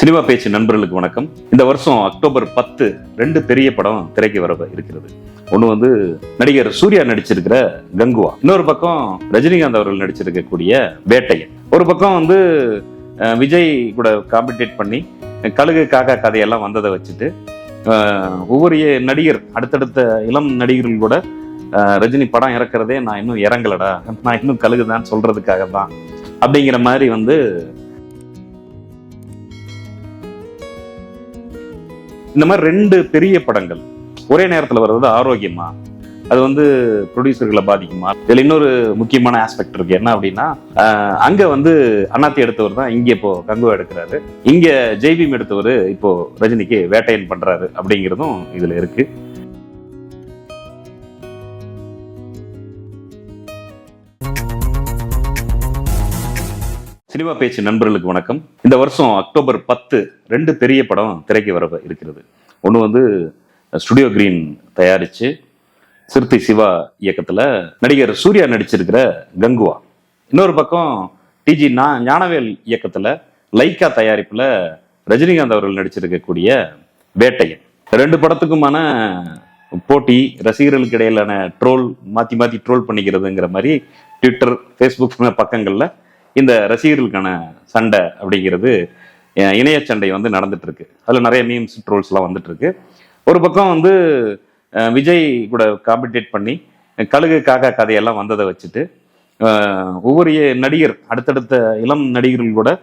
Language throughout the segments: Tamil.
சினிமா பேச்சு நண்பர்களுக்கு வணக்கம். இந்த வருஷம் அக்டோபர் பத்து ரெண்டு பெரிய படம் திரைக்கு வர இருக்கிறது. ஒன்று வந்து நடிகர் சூர்யா நடிச்சிருக்கிற கங்குவா. இன்னொரு பக்கம் ரஜினிகாந்த் அவர்கள் நடிச்சிருக்கக்கூடிய வேட்டையன். ஒரு பக்கம் வந்து விஜய் கூட காம்படிட் பண்ணி கழுகு காக்கா கதையெல்லாம் வந்ததை வச்சுட்டு ஒவ்வொரு நடிகர் அடுத்தடுத்த இளம் நடிகர்கள் கூட ரஜினி படம் இறக்குறதே நான் இன்னும் இறங்கலடா. நான் இன்னும் கழுகுதான் சொல்றதுக்காக தான் அப்படிங்கிற மாதிரி வந்து இந்த மாதிரி ரெண்டு பெரிய படங்கள். ஒரே நேரத்தில் வர்றது ஆரோக்கியமா? அது வந்து ப்ரொடியூசர்களை பாதிக்குமா? இதுல இன்னொரு முக்கியமான ஆஸ்பெக்ட் இருக்கு. என்ன அப்படின்னா அங்க வந்து அண்ணாத்தி எடுத்தவர் தான் இங்க இப்போ கங்குவா எடுக்கிறாரு. இங்க ஜெய்பீம் எடுத்தவர் இப்போ ரஜினிக்கு வேட்டையன் பண்றாரு அப்படிங்கிறதும் இதுல இருக்கு. சினிமா பேச்சு நண்பர்களுக்கு வணக்கம். இந்த வருஷம் அக்டோபர் பத்து ரெண்டு பெரிய படம் திரைக்கு வர இருக்கிறது. ஒன்று வந்து ஸ்டுடியோ கிரீன் தயாரிச்சு சிறுத்தை சிவா இயக்கத்தில் நடிகர் சூர்யா நடிச்சிருக்கிற கங்குவா. இன்னொரு பக்கம் டிஜி நா ஞானவேல் இயக்கத்தில் லைக்கா தயாரிப்பில் ரஜினிகாந்த் அவர்கள் நடிச்சிருக்கக்கூடிய வேட்டையன். ரெண்டு படத்துக்குமான போட்டி ரசிகர்களுக்கு இடையிலான ட்ரோல் மாற்றி மாற்றி ட்ரோல் பண்ணிக்கிறதுங்கிற மாதிரி ட்விட்டர் ஃபேஸ்புக் பக்கங்களில் இந்த ரசிகர்களுக்கான சண்டை அப்படிங்கிறது இணைய சண்டை வந்து நடந்துட்டு இருக்கு அதுல நிறைய மீம்ஸ் ட்ரோல்ஸ்லாம் வந்துட்டு இருக்கு ஒரு பக்கம் வந்து விஜய் கூட காம்படிட் பண்ணி கழுகு காக்கா கதையெல்லாம் வந்ததை வச்சுட்டு ஒவ்வொரு நடிகர் அடுத்தடுத்த இளம் நடிகர்கள் கூட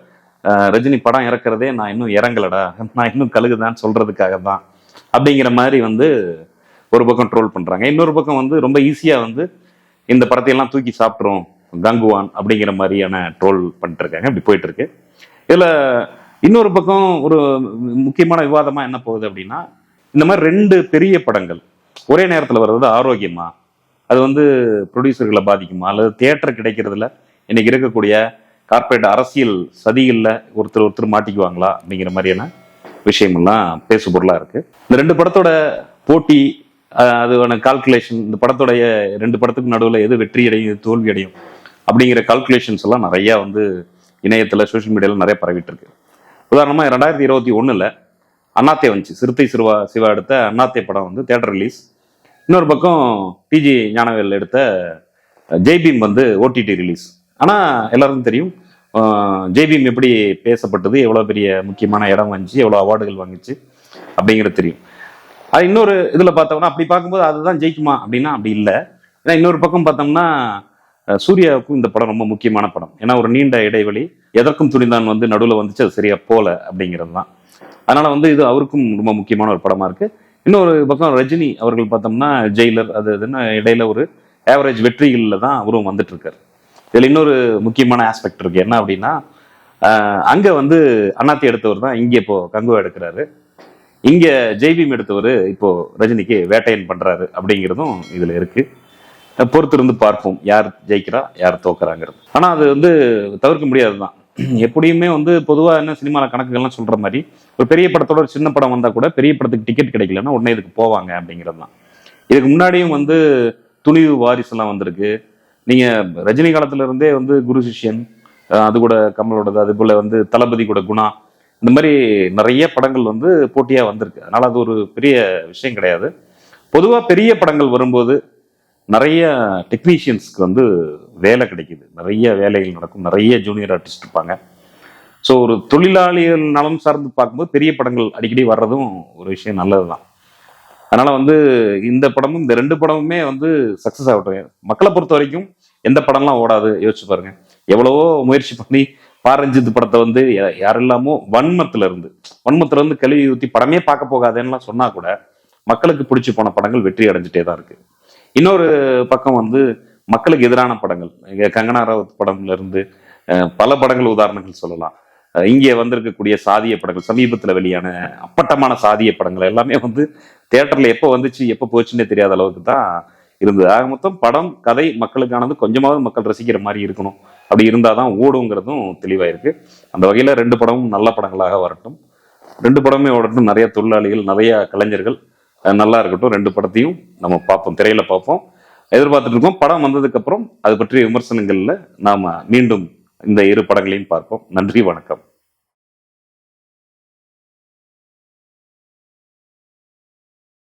ரஜினி படம் இறக்குறதே நான் இன்னும் இறங்கலடா நான் இன்னும் கழுகுதான் சொல்றதுக்காக தான் அப்படிங்கிற மாதிரி வந்து ஒரு பக்கம் ட்ரோல் பண்றாங்க. இன்னொரு பக்கம் வந்து ரொம்ப ஈஸியா வந்து இந்த படத்தையெல்லாம் தூக்கி சாப்பிட்றோம் கங்குவான் அப்படிங்கிற மாதிரியான ட்ரோல் பண்ணிட்டுருக்காங்க. இப்படி போயிட்டு இருக்கு இதுல இன்னொரு பக்கம் ஒரு முக்கியமான விவாதமா என்ன போகுது அப்படின்னா இந்த மாதிரி ரெண்டு பெரிய படங்கள். ஒரே நேரத்தில் வர்றது ஆரோக்கியமா? அது வந்து ப்ரொடியூசர்களை பாதிக்குமா? அல்லது தியேட்டர் கிடைக்கிறதுல இன்னைக்கு இருக்கக்கூடிய கார்ப்பரேட் அரசியல் சதிகளில் ஒருத்தர் ஒருத்தர் மாட்டிக்குவாங்களா? அப்படிங்கிற மாதிரியான விஷயமெல்லாம் பேசு பொருளாக இருக்கு. இந்த ரெண்டு படத்தோட போட்டி அதுவான கால்குலேஷன் இந்த படத்தோடைய ரெண்டு படத்துக்கு நடுவில் எது வெற்றி அடையும் தோல்வி அடையும் அப்படிங்கிற கால்குலேஷன்ஸ் எல்லாம் நிறையா வந்து இணையத்தில் சோஷியல் மீடியாவில் நிறைய பரவிட்டு இருக்கு உதாரணமாக ரெண்டாயிரத்தி இருபத்தி ஒன்றில் அண்ணாத்தே வந்துச்சு. சிறுத்தை சிறுவா சிவா எடுத்த அண்ணாத்தே படம் வந்து தேட்டர் ரிலீஸ் இன்னொரு பக்கம் டிஜி ஞானவேல் எடுத்த ஜெய்பீம் வந்து ஓடிடி ரிலீஸ் ஆனால் எல்லாருக்கும் தெரியும் ஜெய்பீம் எப்படி பேசப்பட்டது எவ்வளோ பெரிய முக்கியமான இடம் வந்துச்சு எவ்வளோ அவார்டுகள் வாங்குச்சு அப்படிங்கிறது தெரியும். அது இன்னொரு இதில் பார்த்தோம்னா அப்படி பார்க்கும்போது அதுதான் ஜெயிக்குமா அப்படின்னா அப்படி இல்லை. ஏன்னா இன்னொரு பக்கம் பார்த்தோம்னா சூர்யாவுக்கும் இந்த படம் ரொம்ப முக்கியமான படம். ஏன்னா ஒரு நீண்ட இடைவெளி எதற்கும் துணிந்தான் வந்து நடுவில் வந்துச்சு அது சரியா போல அப்படிங்கிறது தான் அதனால வந்து இது அவருக்கும் ரொம்ப முக்கியமான ஒரு படமா இருக்கு. இன்னொரு பக்கம் ரஜினி அவர்கள் பார்த்தோம்னா ஜெயிலர் அது இதுன்னு இடையில ஒரு ஆவரேஜ் வெற்றிகளில் தான் அவரும் வந்துட்டு இருக்காரு இதில் இன்னொரு முக்கியமான ஆஸ்பெக்ட் இருக்கு. என்ன அப்படின்னா அங்கே அங்க வந்து அண்ணாத்தி எடுத்தவர் தான் இங்கே இப்போ கங்குவா எடுக்கிறாரு. இங்க ஜெய்பீம் எடுத்தவர் இப்போ ரஜினிக்கு வேட்டையன் பண்றாரு அப்படிங்கிறதும் இதுல இருக்கு. பொறுத்திருந்து பார்ப்போம். யார் ஜெயிக்கிறா யார் தோக்குறாங்கிறது. ஆனால் அது வந்து தவிர்க்க முடியாது தான் எப்படியுமே வந்து பொதுவாக என்ன சினிமாவில் கணக்குகள்லாம் சொல்கிற மாதிரி ஒரு பெரிய படத்தோட ஒரு சின்ன படம் வந்தால் கூட பெரிய படத்துக்கு டிக்கெட் கிடைக்கலன்னா உடனே இதுக்கு போவாங்க அப்படிங்கிறது தான் இதுக்கு முன்னாடியும் வந்து துணிவு வாரிசுலாம் வந்திருக்கு. நீங்கள் ரஜினி காலத்துல இருந்தே வந்து குரு சிஷ்யன் அது கூட கமலோடது அது போல் வந்து தளபதி கூட குணா இந்த மாதிரி நிறைய படங்கள் வந்து போட்டியாக வந்திருக்கு. அதனால் அது ஒரு பெரிய விஷயம் கிடையாது. பொதுவாக பெரிய படங்கள் வரும்போது நிறைய டெக்னீஷியன்ஸ்க்கு வந்து வேலை கிடைக்குது. நிறைய வேலைகள் நடக்கும். நிறைய ஜூனியர் ஆர்டிஸ்ட் இருப்பாங்க. ஸோ ஒரு தொழிலாளிகள் நலம் சார்ந்து பார்க்கும்போது பெரிய படங்கள் அடிக்கடி வர்றதும் ஒரு விஷயம் நல்லது தான் அதனால் வந்து இந்த படமும் இந்த ரெண்டு படமுமே வந்து சக்சஸ் ஆகட்டும். மக்களை பொறுத்த வரைக்கும் எந்த படம்லாம் ஓடாது யோசிச்சு பாருங்க. எவ்வளவோ முயற்சி பண்ணி பாரஞ்சித் படத்தை வந்து யா- யாரெல்லாமோ வன்மத்துல இருந்து வன்மத்துல இருந்து கழுவி ஊற்றி படமே பார்க்க போகாதேன்னுலாம் சொன்னா கூட மக்களுக்கு பிடிச்சி போன படங்கள் வெற்றி அடைஞ்சிட்டே தான் இருக்குது இன்னொரு பக்கம் வந்து மக்களுக்கு எதிரான படங்கள். இங்கே கங்கனா ராவத் படம்ல இருந்து பல படங்கள் உதாரணங்கள் சொல்லலாம். இங்கே வந்திருக்கக்கூடிய சாதிய படங்கள் சமீபத்தில் வெளியான அப்பட்டமான சாதிய படங்கள் எல்லாமே வந்து தேட்டரில் எப்போ வந்துச்சு எப்போ போச்சுன்னே தெரியாத அளவுக்கு தான் இருந்தது. ஆக மொத்தம் படம் கதை மக்களுக்கானது கொஞ்சமாவது மக்கள் ரசிக்கிற மாதிரி இருக்கணும். அப்படி இருந்தாதான் ஓடுங்கிறதும் தெளிவாக இருக்கு அந்த வகையில் ரெண்டு படமும் நல்ல படங்களாக வரட்டும். ரெண்டு படமே ஓடட்டும். நிறைய தொழிலாளிகள் நிறைய கலைஞர்கள் நல்லா இருக்கட்டும். ரெண்டு படத்தையும் நம்ம பார்ப்போம். திரையில பார்ப்போம். எதிர்பார்த்துட்டு இருக்கோம். படம் வந்ததுக்கு அப்புறம் அது பற்றிய விமர்சனங்கள்ல நாம மீண்டும் இந்த இரு படங்களையும் பார்ப்போம். நன்றி வணக்கம்.